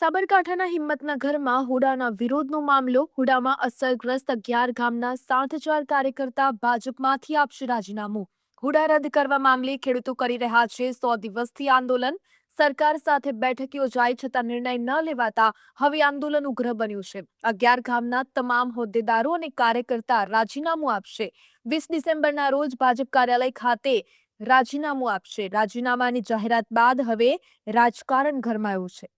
સાબરકાંઠાના હિંમતનગરમાં હુડાના વિરોધનો મામલો. હુડામાં અસરગ્રસ્ત અગિયાર ગામના સાત હજાર કાર્યકર્તા ભાજપમાંથી આપશે રાજીનામું. હુડા રદ કરવા મામલે ખેડૂતો કરી રહ્યા છે સો દિવસથી આંદોલન. સરકાર સાથે બેઠક યોજાઈ છતાં નિર્ણય ન લેવાતા હવે આંદોલન ઉગ્ર બન્યું છે. અગિયાર ગામના તમામ હોદ્દેદારો અને કાર્યકર્તા રાજીનામું આપશે. વીસ ડિસેમ્બરના રોજ ભાજપ કાર્યાલય ખાતે રાજીનામું આપશે. રાજીનામાની જાહેરાત બાદ હવે રાજકારણ ગરમાયું છે.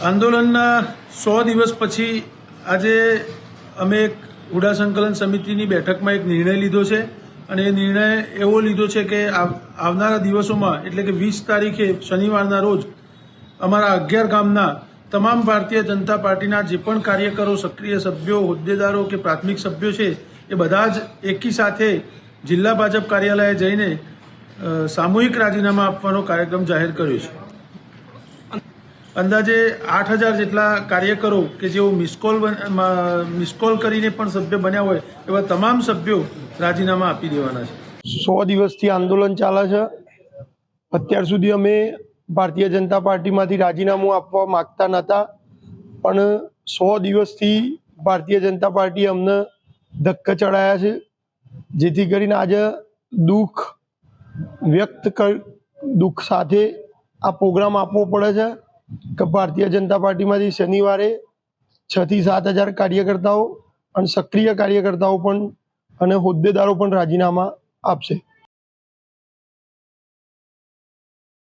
આંદોલનના સો દિવસ પછી આજે અમે એક હુડા સંકલન સમિતિની બેઠકમાં એક નિર્ણય લીધો છે અને એ નિર્ણય એવો લીધો છે કે આવનારા દિવસોમાં, એટલે કે વીસ તારીખે, શનિવારના રોજ, અમારા અગિયાર ગામના તમામ ભારતીય જનતા પાર્ટીના જે પણ કાર્યકરો, સક્રિય સભ્યો, હોદ્દેદારો કે પ્રાથમિક સભ્યો છે, એ બધા જ એકી સાથે જિલ્લા ભાજપ કાર્યાલયે જઈને સામૂહિક રાજીનામા આપવાનો કાર્યક્રમ જાહેર કર્યો છે. અંદાજે આઠ હજાર જેટલા કાર્યકરો કે જેઓ મિસકોલ મિસકોલ કરીને પણ સભ્ય બન્યા હોય, એવા તમામ સભ્યો રાજીનામા આપી દેવાના છે. સો દિવસથી આંદોલન ચાલે છે. અત્યાર સુધી અમે ભારતીય જનતા પાર્ટીમાંથી રાજીનામું આપવા માગતા નહોતા, પણ સો દિવસથી ભારતીય જનતા પાર્ટી અમને ધક્કા ચડાયા છે, જેથી કરીને આજે દુઃખ વ્યક્ત કર દુઃખ સાથે આ પ્રોગ્રામ આપવો પડે છે. કે ભારતીય જનતા પાર્ટીમાંથી શનિવારે છ થી સાત હજાર કાર્યકર્તાઓ અને સક્રિય કાર્યકર્તાઓ પણ અને હોદ્દેદારો પણ રાજીનામા આપશે.